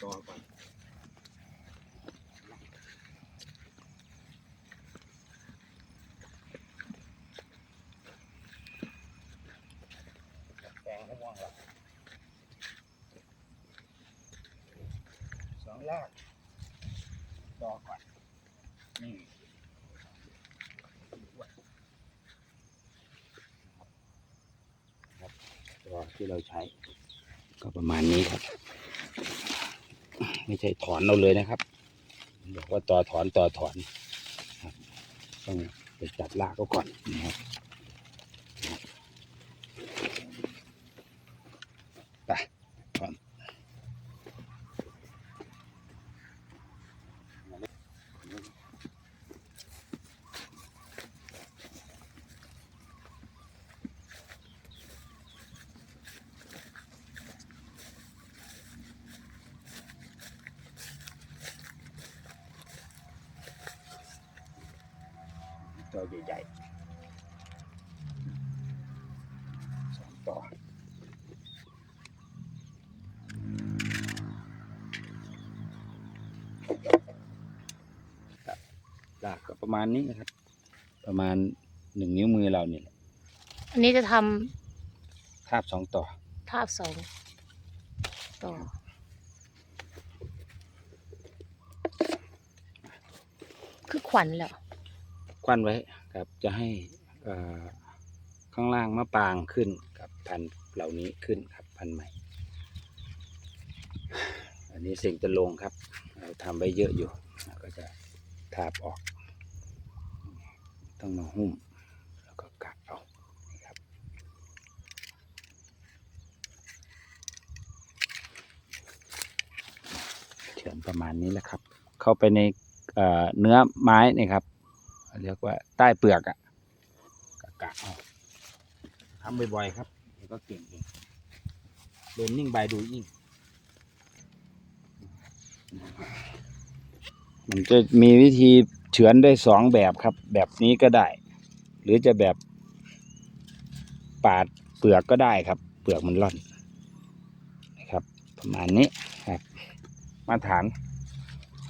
ต่อก่อนแกงให้ม่วงละสองลากต่อก่อนนี่ตัวที่เราใช้ก็ประมาณนี้ครับ ไม่ใช่ถอนเราเลยนะครับบอกว่าต่อถอนต่อถอนครับต้องไปจับลากเขาก่อนนะครับ ตัวใหญ่ๆสองต่อครับลากก็ประมาณนี้นะครับ ประมาณหนึ่งนิ้วมือเราเนี่ยแหละอันนี้จะททาบสองต่อำทาบสองต่อคือขวัญแล้ว ควันไว้ครับจะให้ข้างล่างมะปรางขึ้นกับพันเหล่านี้ขึ้นครับพันใหม่ อันนี้สิ่งจะลงครับ เราทำไว้เยอะอยู่ก็จะทาบออก ต้องมาหุ้มแล้วก็กัดเอานี่ครับ เฉือนประมาณนี้แหละครับ เข้าไปในเอ่อเนื้อไม้นี่ครับ เรียกว่าใต้เปลือกอะกะกะเอาทำบ่อยๆครับเดี๋ยวก็เก่งเองเรียนนิ่งใบดูยิ่งมันจะมีวิธีเฉือนได้สองแบบครับ แบบนี้ก็ได้ หรือจะแบบปาดเปลือกก็ได้ครับ เปลือกมันร่อนนะครับ ประมาณนี้ครับ มาตรฐาน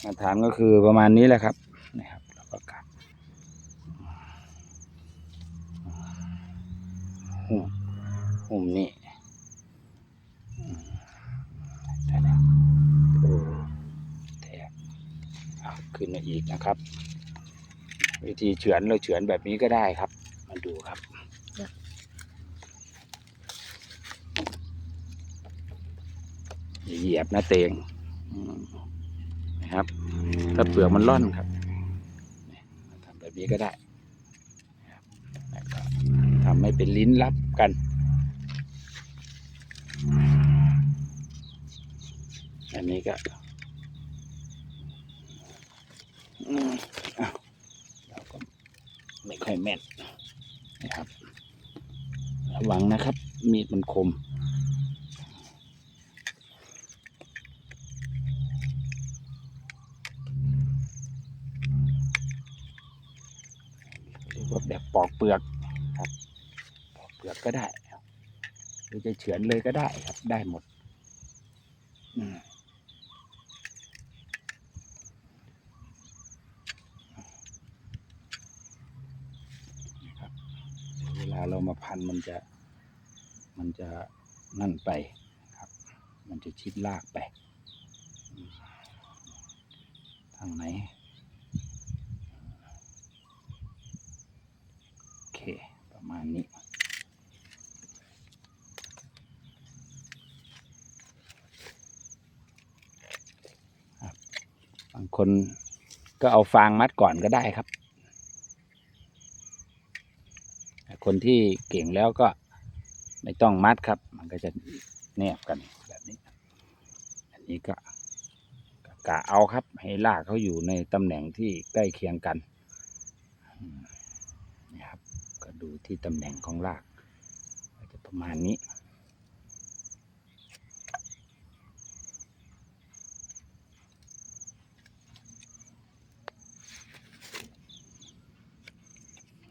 มาตรฐานก็คือประมาณนี้แหละครับแล้วก็กัด หุ่มหุ่มนี่อืมได้แล้วโอ้แทกเอาขึ้นมาอีกนะครับ วิธีเฉือนเราเฉือนแบบนี้ก็ได้ครับ มาดูครับอย่าเหยียบนะเตงอืมนะครับ ถ้าเปลือกมันร่อนครับเนี่ยทำแบบนี้ก็ได้นะครับแล้วก็ ทำให้เป็นลิ้นรับกัน อันนี้ก็เราก็ไม่ค่อยแม่นนะครับ ระวังนะครับ มีดมันคมรือว่าแบบปอกเปลือกครับ ปลือกก็ได้ครับหรือจะเฉือนเลยก็ได้ครับ ได้หมดนะครับเวลาเรามาพันมันจะ มันจะนั่นไปครับ มันจะชิดลากไปทางไหน โอเค ประมาณนี้ ครับ บางคนก็เอาฟางมัดก่อนก็ได้ครับ คนที่เก่งแล้วก็ไม่ต้องมัดครับ มันก็จะแนบกันแบบนี้ อันนี้ก็กะเอาครับ ให้ลากเขาอยู่ในตำแหน่งที่ใกล้เคียงกันนะครับ ก็ดูที่ตำแหน่งของรากจะประมาณนี้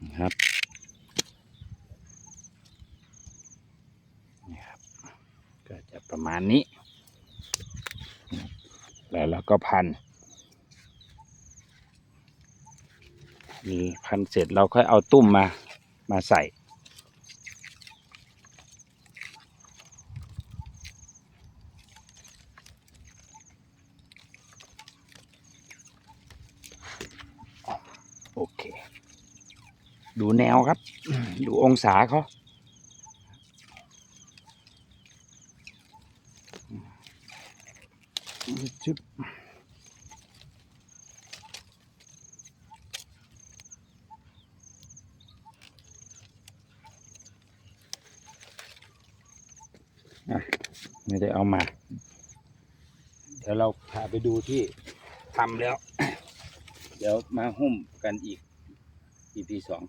นะครับนี่ครับ ก็จะ ประมาณนี้ แล้วเราก็พันมีพันเสร็จเราค่อยเอาตุ้มมามาใส่ โอเค ดูแนวครับ ดูองศาเขา ชึบไม่ได้เอามา เดี๋ยวเราพาไปดูที่ทำแล้ว เดี๋ยวมาหุ้มกันอีก EP สอง